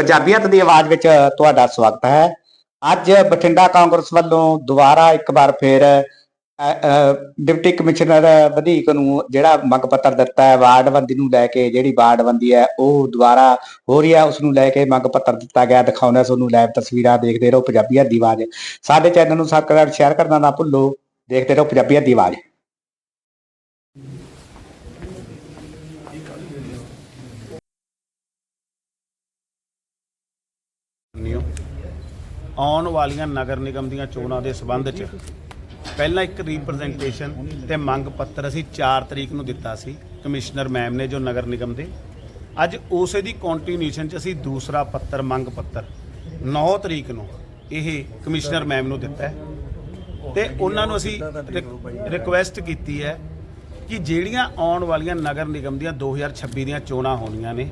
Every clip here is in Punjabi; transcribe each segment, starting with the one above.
ਪੰਜਾਬੀਅਤ ਦੀ ਆਵਾਜ਼ ਵਿੱਚ ਤੁਹਾਡਾ ਸਵਾਗਤ ਹੈ। ਅੱਜ ਬਠਿੰਡਾ ਕਾਂਗਰਸ ਵੱਲੋਂ ਦੁਬਾਰਾ ਇੱਕ ਵਾਰ ਫਿਰ ਡਿਪਟੀ ਕਮਿਸ਼ਨਰ ਵਧੀਕ ਨੂੰ ਜਿਹੜਾ ਮੰਗ ਪੱਤਰ ਦਿੱਤਾ ਹੈ ਵਾਰਡਬੰਦੀ ਨੂੰ ਲੈ ਕੇ ਜਿਹੜੀ ਵਾਰਡਬੰਦੀ ਹੈ, ਉਹ ਦੁਬਾਰਾ ਹੋ ਰਹੀ ਹੈ। ਉਸ ਨੂੰ ਲੈ ਕੇ ਮੰਗ ਪੱਤਰ ਦਿੱਤਾ ਗਿਆ, ਦਿਖਾਉਂਦਾ ਤੁਹਾਨੂੰ ਲਾਈਵ ਤਸਵੀਰਾਂ ਦੇਖਦੇ ਰਹੋ ਪੰਜਾਬੀਅਤ ਦੀ ਆਵਾਜ਼। ਸਾਡੇ ਚੈਨਲ ਨੂੰ ਸਬਸਕ੍ਰਾਈਬ ਸ਼ੇਅਰ ਕਰਨਾ ਨਾ ਭੁੱਲੋ, ਦੇਖਦੇ ਰਹੋ ਪੰਜਾਬੀਅਤ ਦੀ ਆਵਾਜ਼। ਆਉਣ ਵਾਲੀਆਂ ਨਗਰ ਨਿਗਮ ਦੀਆਂ ਚੋਣਾਂ ਦੇ ਸਬੰਧ 'ਚ ਪਹਿਲਾਂ ਇੱਕ ਰਿਪਰੈਜ਼ੈਂਟੇਸ਼ਨ ਤੇ ਮੰਗ ਪੱਤਰ ਅਸੀਂ 4 ਤਰੀਕ ਨੂੰ ਦਿੱਤਾ ਸੀ, ਕਮਿਸ਼ਨਰ ਮੈਮ ਨੇ ਜੋ ਨਗਰ ਨਿਗਮ ਦੇ। ਅੱਜ ਉਸੇ ਦੀ ਕੰਟੀਨਿਊਸ਼ਨ 'ਚ ਅਸੀਂ ਦੂਸਰਾ ਪੱਤਰ, ਮੰਗ ਪੱਤਰ 9 ਤਰੀਕ ਨੂੰ ਇਹ ਕਮਿਸ਼ਨਰ ਮੈਮ ਨੂੰ ਦਿੱਤਾ ਹੈ। ਤੇ ਉਹਨਾਂ ਨੂੰ ਅਸੀਂ ਰਿਕੁਐਸਟ ਕੀਤੀ ਹੈ ਕਿ ਜਿਹੜੀਆਂ ਆਉਣ ਵਾਲੀਆਂ ਨਗਰ ਨਿਗਮ ਦੀਆਂ 2026 ਦੀਆਂ ਚੋਣਾਂ ਹੋਣੀਆਂ ਨੇ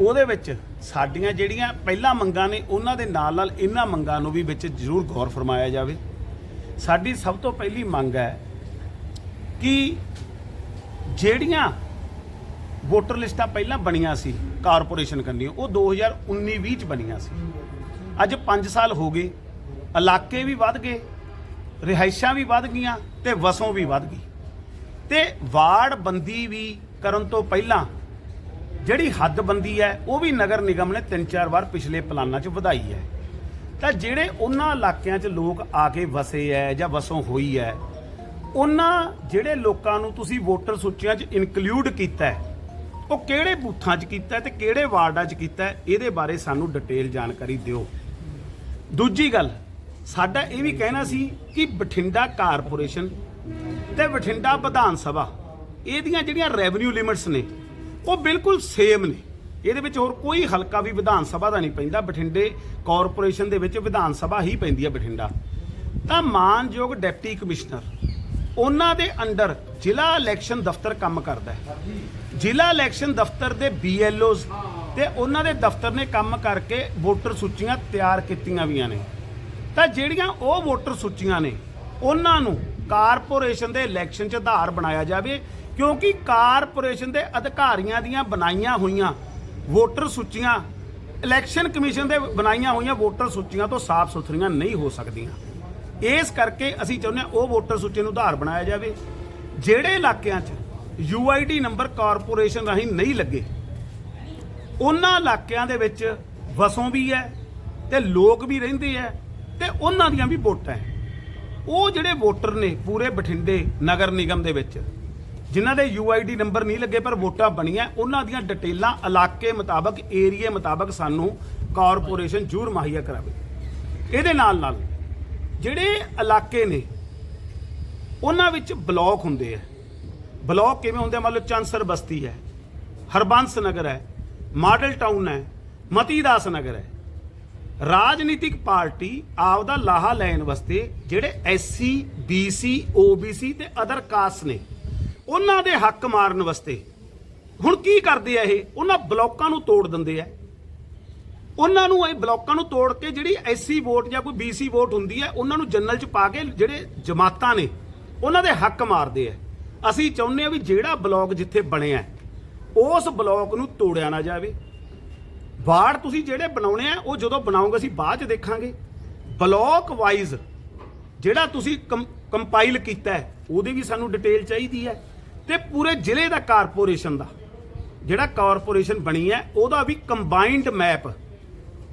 ਉਹਦੇ ਵਿੱਚ ਸਾਡੀਆਂ ਜਿਹੜੀਆਂ ਪਹਿਲਾਂ ਮੰਗਾਂ ਨੇ, ਉਹਨਾਂ ਦੇ ਨਾਲ ਨਾਲ ਇਹਨਾਂ ਮੰਗਾਂ ਨੂੰ ਵੀ ਵਿੱਚ ਜ਼ਰੂਰ ਗੌਰ ਫਰਮਾਇਆ ਜਾਵੇ। ਸਾਡੀ ਸਭ ਤੋਂ ਪਹਿਲੀ ਮੰਗ ਹੈ ਕਿ ਜਿਹੜੀਆਂ ਵੋਟਰ ਲਿਸਟਾਂ ਪਹਿਲਾਂ ਬਣੀਆਂ ਸੀ ਕਾਰਪੋਰੇਸ਼ਨ ਕੰਨੀਆਂ ਉਹ 2019-20 ਚ ਬਣੀਆਂ ਸੀ। ਅੱਜ 5 ਸਾਲ ਹੋ ਗਏ, ਇਲਾਕੇ ਵੀ ਵੱਧ ਗਏ, ਰਿਹਾਇਸ਼ਾਂ ਵੀ ਵੱਧ ਗਈਆਂ ਤੇ ਵਸੋਂ ਵੀ ਵੱਧ ਗਈ। ਤੇ ਵਾਰਡ ਬੰਦੀ ਵੀ ਕਰਨ ਤੋਂ ਪਹਿਲਾਂ ਜਿਹੜੀ ਹੱਦਬੰਦੀ ਹੈ, ਉਹ ਵੀ ਨਗਰ ਨਿਗਮ ਨੇ ਤਿੰਨ ਚਾਰ ਵਾਰ ਪਿਛਲੇ ਪਲਾਨਾਂ 'ਚ ਵਧਾਈ ਹੈ। ਤਾਂ ਜਿਹੜੇ ਉਹਨਾਂ ਇਲਾਕਿਆਂ 'ਚ ਲੋਕ ਆ ਕੇ ਵਸੇ ਹੈ ਜਾਂ ਵਸੋਂ ਹੋਈ ਹੈ, ਉਹਨਾਂ ਜਿਹੜੇ ਲੋਕਾਂ ਨੂੰ ਤੁਸੀਂ ਵੋਟਰ ਸੂਚੀਆਂ 'ਚ ਇਨਕਲੂਡ ਕੀਤਾ ਉਹ ਕਿਹੜੇ ਬੂਥਾਂ 'ਚ ਕੀਤਾ ਹੈ ਤੇ ਕਿਹੜੇ ਵਾਰਡਾਂ 'ਚ ਕੀਤਾ ਇਹਦੇ ਬਾਰੇ ਸਾਨੂੰ ਡਿਟੇਲ ਜਾਣਕਾਰੀ ਦਿਓ। ਦੂਜੀ ਗੱਲ, ਸਾਡਾ ਇਹ ਵੀ ਕਹਿਣਾ ਸੀ ਕਿ ਬਠਿੰਡਾ ਕਾਰਪੋਰੇਸ਼ਨ ਤੇ ਬਠਿੰਡਾ ਵਿਧਾਨ ਸਭਾ, ਇਹਦੀਆਂ ਜਿਹੜੀਆਂ ਰੈਵਨਿਊ ਲਿਮਿਟਸ ਨੇ ਉਹ ਬਿਲਕੁਲ ਸੇਮ ਨੇ। ਇਹਦੇ ਵਿੱਚ ਹੋਰ ਕੋਈ ਹਲਕਾ ਵੀ ਵਿਧਾਨ ਸਭਾ ਦਾ ਨਹੀਂ ਪੈਂਦਾ। ਬਠਿੰਡੇ ਕਾਰਪੋਰੇਸ਼ਨ ਦੇ ਵਿੱਚ ਵਿਧਾਨ ਸਭਾ ਹੀ ਪੈਂਦੀ ਹੈ ਬਠਿੰਡਾ। ਤਾਂ ਮਾਨਯੋਗ ਡਿਪਟੀ ਕਮਿਸ਼ਨਰ ਉਹਨਾਂ ਦੇ ਅੰਡਰ ਜ਼ਿਲ੍ਹਾ ਇਲੈਕਸ਼ਨ ਦਫ਼ਤਰ ਕੰਮ ਕਰਦਾ ਹੈ। ਜ਼ਿਲ੍ਹਾ ਇਲੈਕਸ਼ਨ ਦਫ਼ਤਰ ਦੇ ਬੀਐਲਓਜ਼ ਤੇ ਉਹਨਾਂ ਦੇ ਦਫ਼ਤਰ ਨੇ ਕੰਮ ਕਰਕੇ ਵੋਟਰ ਸੂਚੀਆਂ ਤਿਆਰ ਕੀਤੀਆਂ ਵੀਆਂ ਨੇ। ਤਾਂ ਜਿਹੜੀਆਂ ਉਹ ਵੋਟਰ ਸੂਚੀਆਂ ਨੇ, ਉਹਨਾਂ ਨੂੰ ਕਾਰਪੋਰੇਸ਼ਨ ਦੇ ਇਲੈਕਸ਼ਨ 'ਚ ਆਧਾਰ ਬਣਾਇਆ ਜਾਵੇ। ਕਿਉਂਕਿ ਕਾਰਪੋਰੇਸ਼ਨ ਦੇ ਅਧਿਕਾਰੀਆਂ ਦੀਆਂ ਬਣਾਈਆਂ ਹੋਈਆਂ ਵੋਟਰ ਸੂਚੀਆਂ, ਇਲੈਕਸ਼ਨ ਕਮਿਸ਼ਨ ਦੇ ਬਣਾਈਆਂ ਹੋਈਆਂ ਵੋਟਰ ਸੂਚੀਆਂ ਤੋਂ ਸਾਫ਼ ਸੁਥਰੀਆਂ ਨਹੀਂ ਹੋ ਸਕਦੀਆਂ। ਇਸ ਕਰਕੇ ਅਸੀਂ ਚਾਹੁੰਦੇ ਹਾਂ ਉਹ ਵੋਟਰ ਸੂਚੀ ਨੂੰ ਆਧਾਰ ਬਣਾਇਆ ਜਾਵੇ, ਜਿਹੜੇ ਇਲਾਕਿਆਂ 'ਚ ਯੂਆਈਡੀ ਨੰਬਰ ਕਾਰਪੋਰੇਸ਼ਨ ਰਾਹੀਂ ਨਹੀਂ ਲੱਗੇ, ਉਹਨਾਂ ਇਲਾਕਿਆਂ ਦੇ ਵਿੱਚ ਵਸੋਂ ਵੀ ਹੈ ਤੇ ਲੋਕ ਵੀ ਰਹਿੰਦੇ ਹੈ ਤੇ ਉਹਨਾਂ ਦੀਆਂ ਵੀ ਵੋਟਾਂ ਹੈ। ਉਹ ਜਿਹੜੇ ਵੋਟਰ ਨੇ ਪੂਰੇ ਬਠਿੰਡੇ ਨਗਰ ਨਿਗਮ ਦੇ ਵਿੱਚ ਜਿਨ੍ਹਾਂ ਦੇ ਯੂਆਈਡੀ ਨੰਬਰ ਨਹੀਂ ਲੱਗੇ ਪਰ ਵੋਟਾਂ ਬਣੀਆਂ, ਉਹਨਾਂ ਦੀਆਂ ਡਿਟੇਲਾਂ ਇਲਾਕੇ ਮੁਤਾਬਕ, ਏਰੀਏ ਮੁਤਾਬਕ ਸਾਨੂੰ ਕਾਰਪੋਰੇਸ਼ਨ ਜ਼ਰੂਰ ਮੁਹੱਈਆ ਕਰਾਵੇ। ਇਹਦੇ ਨਾਲ ਨਾਲ ਜਿਹੜੇ ਇਲਾਕੇ ਨੇ, ਉਹਨਾਂ ਵਿੱਚ ਬਲਾਕ ਹੁੰਦੇ ਆ। ਬਲਾਕ ਕਿਵੇਂ ਹੁੰਦੇ ਮੰਨ ਲਓ ਚੰਸਰ ਬਸਤੀ ਹੈ, ਹਰਬੰਸ ਨਗਰ ਹੈ, ਮਾਡਲ ਟਾਊਨ ਹੈ, ਮਤੀਦਾਸ ਨਗਰ ਹੈ। ਰਾਜਨੀਤਿਕ ਪਾਰਟੀ ਆਪਦਾ ਲਾਹਾ ਲੈਣ ਵਾਸਤੇ ਜਿਹੜੇ ਐਸਸੀ ਬੀਸੀ ਓਬੀਸੀ ਤੇ ਅਦਰ ਕਾਸਟ ਨੇ ਉਹਨਾਂ ਦੇ ਹੱਕ ਮਾਰਨ ਵਾਸਤੇ। ਹੁਣ ਕੀ ਕਰਦੇ ਆ ਇਹ? ਉਹਨਾਂ ਬਲਾਕਾਂ ਨੂੰ ਤੋੜ ਦਿੰਦੇ ਆ। ਉਹਨਾਂ ਨੂੰ ਇਹ ਬਲਾਕਾਂ ਨੂੰ ਤੋੜ ਕੇ ਜਿਹੜੀ ਐਸਸੀ ਵੋਟ ਜਾਂ ਕੋਈ ਬੀਸੀ ਵੋਟ ਹੁੰਦੀ ਹੈ ਉਹਨਾਂ ਨੂੰ ਜਨਰਲ ਚ ਪਾ ਕੇ ਜਿਹੜੇ ਜਮਾਤਾਂ ਨੇ, ਉਹਨਾਂ ਦੇ ਹੱਕ ਮਾਰਦੇ ਆ। ਅਸੀਂ ਚਾਹੁੰਦੇ ਆ ਵੀ ਜਿਹੜਾ ਬਲਾਕ ਜਿੱਥੇ ਬਣਿਆ, ਉਸ ਬਲਾਕ ਨੂੰ ਤੋੜਿਆ ਨਾ ਜਾਵੇ। ਵਾਰਡ ਤੁਸੀਂ ਜਿਹੜੇ ਬਣਾਉਣੇ ਆ, ਉਹ ਜਦੋਂ ਬਣਾਓਗੇ, ਅਸੀਂ ਬਾਅਦ ਚ ਦੇਖਾਂਗੇ। ਬਲਾਕ ਵਾਈਜ਼ ਜਿਹੜਾ ਤੁਸੀਂ ਕੰਪਾਈਲ ਕੀਤਾ ਉਹਦੀ ਵੀ ਸਾਨੂੰ ਡਿਟੇਲ ਚਾਹੀਦੀ ਹੈ। ਤੇ ਪੂਰੇ ਜ਼ਿਲ੍ਹੇ ਦਾ ਕਾਰਪੋਰੇਸ਼ਨ ਦਾ। ਜਿਹੜਾ ਕਾਰਪੋਰੇਸ਼ਨ ਬਣੀ ਹੈ, ਉਹਦਾ ਵੀ ਕੰਬਾਈਨਡ ਮੈਪ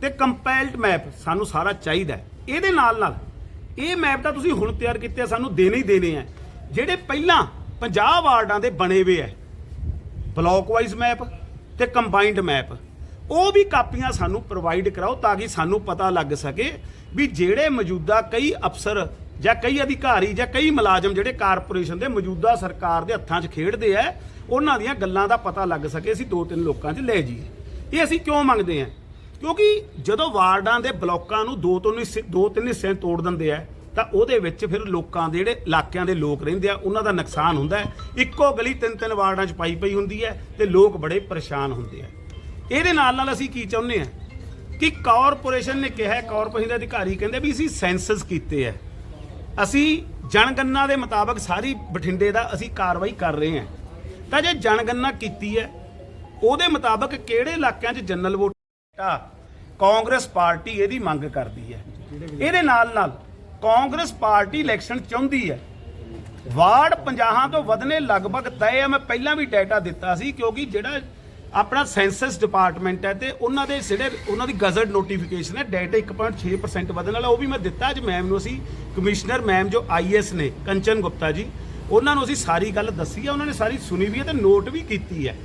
ਤੇ ਕੰਪੈਲਡ ਮੈਪ ਸਾਨੂੰ ਸਾਰਾ ਚਾਹੀਦਾ ਇਹਦੇ ਨਾਲ ਨਾਲ ਇਹ ਮੈਪ ਤਾਂ ਤੁਸੀਂ ਹੁਣ ਤਿਆਰ ਕੀਤੇ ਸਾਨੂੰ ਦੇਣੇ ਹੀ ਦੇਣੇ ਆ। ਜਿਹੜੇ ਪਹਿਲਾਂ 50 ਵਾਰਡਾਂ ਦੇ ਬਣੇ ਹੋਏ ਆ ਬਲਾਕ ਵਾਈਜ਼ ਮੈਪ ਤੇ ਕੰਬਾਈਨਡ ਮੈਪ ਉਹ ਵੀ ਕਾਪੀਆਂ ਸਾਨੂੰ ਪ੍ਰੋਵਾਈਡ ਕਰਾਓ ਤਾਂ ਕਿ ਸਾਨੂੰ ਪਤਾ ਲੱਗ ਸਕੇ ਵੀ ਜਿਹੜੇ ਮੌਜੂਦਾ ਕਈ ਅਫਸਰ ਜਾਂ ਕਈ ਅਧਿਕਾਰੀ ਜਾਂ ਕਈ ਮੁਲਾਜ਼ਮ ਜਿਹੜੇ ਕਾਰਪੋਰੇਸ਼ਨ ਦੇ ਮੌਜੂਦਾ ਸਰਕਾਰ ਦੇ ਹੱਥਾਂ 'ਚ ਖੇਡਦੇ ਆ, ਉਹਨਾਂ ਦੀਆਂ ਗੱਲਾਂ ਦਾ ਪਤਾ ਲੱਗ ਸਕੇ, ਅਸੀਂ ਦੋ ਤਿੰਨ ਲੋਕਾਂ 'ਚ ਲੈ ਜਾਈਏ। ਇਹ ਅਸੀਂ ਕਿਉਂ ਮੰਗਦੇ ਆ? ਕਿਉਂਕਿ ਜਦੋਂ ਵਾਰਡਾਂ ਦੇ ਬਲਾਕਾਂ ਨੂੰ ਦੋ ਤੋਂ ਹਿੱਸੇ ਦੋ ਤਿੰਨ ਹਿੱਸੇ ਤੋੜ ਦਿੰਦੇ ਆ, ਤਾਂ ਉਹਦੇ ਵਿੱਚ ਫਿਰ ਲੋਕਾਂ ਦੇ ਜਿਹੜੇ ਇਲਾਕਿਆਂ ਦੇ ਲੋਕ ਰਹਿੰਦੇ ਆ, ਉਹਨਾਂ ਦਾ ਨੁਕਸਾਨ ਹੁੰਦਾ ਹੈ। ਇੱਕੋ ਗਲੀ ਤਿੰਨ ਤਿੰਨ ਵਾਰਡਾਂ 'ਚ ਪਾਈ ਪਈ ਹੁੰਦੀ ਹੈ ਤੇ ਲੋਕ ਬੜੇ ਪਰੇਸ਼ਾਨ ਹੁੰਦੇ ਆ। ਇਹਦੇ ਨਾਲ ਨਾਲ ਅਸੀਂ ਕੀ ਚਾਹੁੰਦੇ ਆ? ਕਿ ਕਾਰਪੋਰੇਸ਼ਨ ਨੇ ਕਿਹਾ, ਕਾਰਪੋਰੇਸ਼ਨ ਦੇ ਅਧਿਕਾਰੀ ਕਹਿੰਦੇ ਵੀ ਅਸੀਂ ਸੈਂਸਸ ਕੀਤੇ ਆ। ਅਸੀਂ ਜਨਗਣਨਾ ਦੇ ਮੁਤਾਬਕ ਸਾਰੀ ਬਠਿੰਡੇ ਦਾ ਅਸੀਂ ਕਾਰਵਾਈ ਕਰ ਰਹੇ ਹਾਂ। ਤਾਂ ਜੇ ਜਨਗਣਨਾ ਕੀਤੀ ਹੈ, ਉਹਦੇ ਮੁਤਾਬਕ ਕਿਹੜੇ ਇਲਾਕਿਆਂ 'ਚ ਜਨਰਲ ਵੋਟ ਆ? ਕਾਂਗਰਸ ਪਾਰਟੀ ਇਹਦੀ ਮੰਗ ਕਰਦੀ ਹੈ। ਇਹਦੇ ਨਾਲ ਨਾਲ ਕਾਂਗਰਸ ਪਾਰਟੀ ਇਲੈਕਸ਼ਨ ਚਾਹੁੰਦੀ ਹੈ। ਵਾਰਡ 50 ਤੋਂ ਵਧਨੇ ਲਗਭਗ ਤੈਅ ਹੈ ਮੈਂ ਪਹਿਲਾਂ ਵੀ ਡਾਟਾ ਦਿੱਤਾ ਸੀ, ਕਿਉਂਕਿ ਜਿਹੜਾ ਆਪਣਾ ਸੈਂਸਸ ਡਿਪਾਰਟਮੈਂਟ ਹੈ ਤੇ ਉਹਨਾਂ ਦੇ ਜਿਹੜੇ ਉਹਨਾਂ ਦੀ ਗਜ਼ਟ ਨੋਟੀਫਿਕੇਸ਼ਨ ਹੈ ਡਾਟਾ 1.6% ਵਧਣ ਵਾਲਾ, ਉਹ ਵੀ ਮੈਂ ਦਿੱਤਾ ਅੱਜ ਮੈਮ ਨੂੰ ਅਸੀਂ ਕਮਿਸ਼ਨਰ ਮੈਮ ਜੋ ਆਈਐਸ ਨੇ, ਕੰਚਨ ਗੁਪਤਾ ਜੀ, ਉਹਨਾਂ ਨੂੰ ਅਸੀਂ ਸਾਰੀ ਗੱਲ ਦੱਸੀ ਹੈ, ਉਹਨਾਂ ਨੇ ਸਾਰੀ ਸੁਣੀ ਵੀ ਹੈ ਤੇ ਨੋਟ ਵੀ ਕੀਤੀ ਹੈ।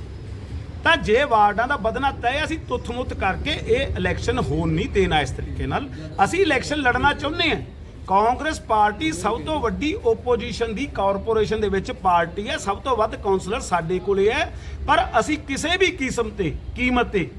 ਤਾਂ ਜੇ ਵਾਰਡਾਂ ਦਾ ਵਧਣਾ ਤੈਅ ਅਸੀਂ ਤੁੱਥ-ਮੁੱਥ ਕਰਕੇ ਇਹ ਇਲੈਕਸ਼ਨ ਹੋਣ ਨਹੀਂ ਦੇਣਾ ਇਸ ਤਰੀਕੇ ਨਾਲ। ਅਸੀਂ ਇਲੈਕਸ਼ਨ ਲੜਨਾ ਚਾਹੁੰਦੇ ਹਾਂ। ਕਾਂਗਰਸ ਪਾਰਟੀ ਸਭ ਤੋਂ ਵੱਡੀ ਓਪੋਜੀਸ਼ਨ ਦੀ ਕਾਰਪੋਰੇਸ਼ਨ ਦੇ ਵਿੱਚ ਪਾਰਟੀ ਹੈ। ਸਭ ਤੋਂ ਵੱਧ ਕਾਉਂਸਲਰ ਸਾਡੇ ਕੋਲੇ ਹੈ। ਪਰ ਅਸੀਂ ਕਿਸੇ ਵੀ ਕਿਸਮ ਤੇ, ਕੀਮਤ ਤੇ,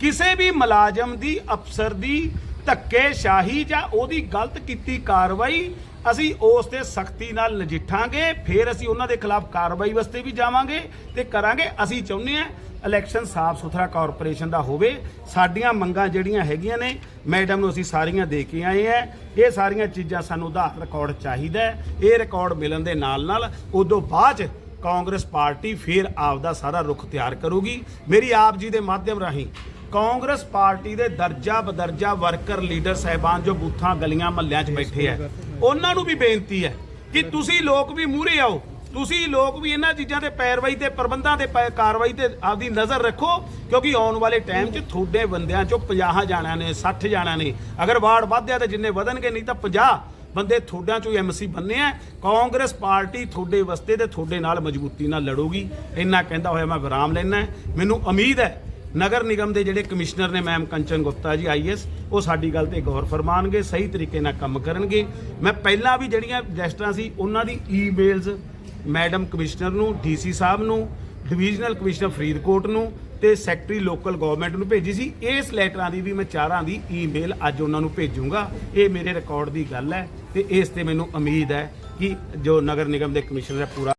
ਕਿਸੇ ਵੀ ਮੁਲਾਜ਼ਮ ਦੀ, ਅਫਸਰ ਦੀ ਧੱਕੇਸ਼ਾਹੀ ਜਾਂ ਉਹਦੀ ਗਲਤ ਕੀਤੀ ਕਾਰਵਾਈ ਅਸੀਂ ਉਸ ਤੇ ਸਖਤੀ ਨਾਲ ਨਜਿੱਠਾਂਗੇ। ਫਿਰ ਅਸੀਂ ਉਹਨਾਂ ਦੇ ਖਿਲਾਫ ਕਾਰਵਾਈ ਵਾਸਤੇ ਵੀ ਜਾਵਾਂਗੇ ਤੇ ਕਰਾਂਗੇ। ਅਸੀਂ ਚਾਹੁੰਦੇ ਹਾਂ ਇਲੈਕਸ਼ਨ ਸਾਫ਼ ਸੁਥਰਾ ਕਾਰਪੋਰੇਸ਼ਨ ਦਾ ਹੋਵੇ, ਸਾਡੀਆਂ ਮੰਗਾਂ ਜਿਹੜੀਆਂ ਹੈਗੀਆਂ ਨੇ, ਮੈਡਮ ਨੂੰ ਅਸੀਂ ਸਾਰੀਆਂ ਦੇ ਕੇ ਆਏ ਆ ਇਹ ਸਾਰੀਆਂ ਚੀਜ਼ਾਂ ਸਾਨੂੰ ਆਧਾਰ ਰਿਕਾਰਡ ਚਾਹੀਦਾ ਇਹ ਰਿਕਾਰਡ ਮਿਲਣ ਦੇ ਨਾਲ ਨਾਲ ਉਦੋਂ ਬਾਅਦ 'ਚ ਕਾਂਗਰਸ ਪਾਰਟੀ ਫਿਰ ਆਪਦਾ ਸਾਰਾ ਰੁਖ ਤਿਆਰ ਕਰੂਗੀ। ਮੇਰੀ ਆਪ ਜੀ ਦੇ ਮਾਧਿਅਮ ਰਾਹੀਂ ਕਾਂਗਰਸ ਪਾਰਟੀ ਦੇ ਦਰਜਾ ਬਦਰਜਾ ਵਰਕਰ ਲੀਡਰ ਸਹਿਬਾਨ ਜੋ ਬੂਥਾਂ, ਗਲੀਆਂ, ਮਹੱਲਿਆਂ 'ਚ ਬੈਠੇ ਆ, ਉਹਨਾਂ ਨੂੰ ਵੀ ਬੇਨਤੀ ਹੈ ਕਿ ਤੁਸੀਂ ਲੋਕ ਵੀ ਮੂਹਰੇ ਆਓ। ਤੁਸੀਂ ਲੋਕ ਵੀ ਇਹਨਾਂ ਚੀਜ਼ਾਂ ਤੇ ਪੈਰਵਾਈ ਤੇ ਪ੍ਰਬੰਧਾਂ ਤੇ ਪੈ- ਕਾਰਵਾਈ ਤੇ ਆਪਦੀ ਨਜ਼ਰ ਰੱਖੋ, ਕਿਉਂਕਿ ਆਉਣ ਵਾਲੇ ਟਾਈਮ 'ਚ ਤੁਹਾਡੇ ਬੰਦਿਆਂ 'ਚੋਂ 50 ਜਾਣਿਆਂ ਨੇ 60 ਜਾਣਿਆਂ ਨੇ। ਅਗਰ ਵਾਰਡ ਵਧਿਆ ਤਾਂ ਜਿੰਨੇ ਵਧਣਗੇ, ਨਹੀਂ ਤਾਂ 50 ਬੰਦੇ ਤੁਹਾਡਿਆਂ ਚੋਂ ਐਮਸੀ ਬੰਨੇ ਆ। ਕਾਂਗਰਸ ਪਾਰਟੀ ਤੁਹਾਡੇ ਵਾਸਤੇ ਤੇ ਤੁਹਾਡੇ ਨਾਲ ਮਜ਼ਬੂਤੀ ਨਾਲ ਲੜੂਗੀ। ਇੰਨਾ ਕਹਿੰਦਾ ਹੋਇਆ ਮੈਂ ਵਿਰਾਮ ਲੈਣਾ ਮੈਨੂੰ ਉਮੀਦ ਹੈ ਨਗਰ ਨਿਗਮ ਦੇ ਜਿਹੜੇ ਕਮਿਸ਼ਨਰ ਨੇ ma'am Kanchan Gupta ji is ਉਹ ਸਾਡੀ ਗੱਲ ਤੇ ਗੌਰ ਫਰਮਾਨਗੇ, ਸਹੀ ਤਰੀਕੇ ਨਾਲ ਕੰਮ ਕਰਨਗੇ। ਮੈਂ ਪਹਿਲਾਂ ਵੀ ਜਿਹੜੀਆਂ ਰਜਿਸਟਰਾਂ ਸੀ, ਉਹਨਾਂ ਦੀ ਈਮੇਲਸ ਮੈਡਮ ਕਮਿਸ਼ਨਰ ਨੂੰ, ਡੀਸੀ ਸਾਹਿਬ ਨੂੰ, ਡਿਵੀਜ਼ਨਲ ਕਮਿਸ਼ਨਰ ਫਰੀਦਕੋਟ ਨੂੰ ਤੇ ਸੈਕਟਰੀ ਲੋਕਲ ਗਵਰਨਮੈਂਟ ਨੂੰ ਭੇਜੀ ਸੀ। ਇਸ ਲੈਟਰਾਂ ਦੀ ਵੀ ਮੈਂ ਚਾਰਾਂ ਦੀ ਈਮੇਲ ਅੱਜ ਉਹਨਾਂ ਨੂੰ ਭੇਜੂੰਗਾ। ਇਹ ਮੇਰੇ ਰਿਕਾਰਡ ਦੀ ਗੱਲ ਹੈ ਤੇ ਇਸ ਤੇ ਮੈਨੂੰ ਉਮੀਦ ਹੈ ਕਿ ਜੋ ਨਗਰ ਨਿਗਮ ਦੇ ਕਮਿਸ਼ਨਰ ਹੈ ਪੂਰਾ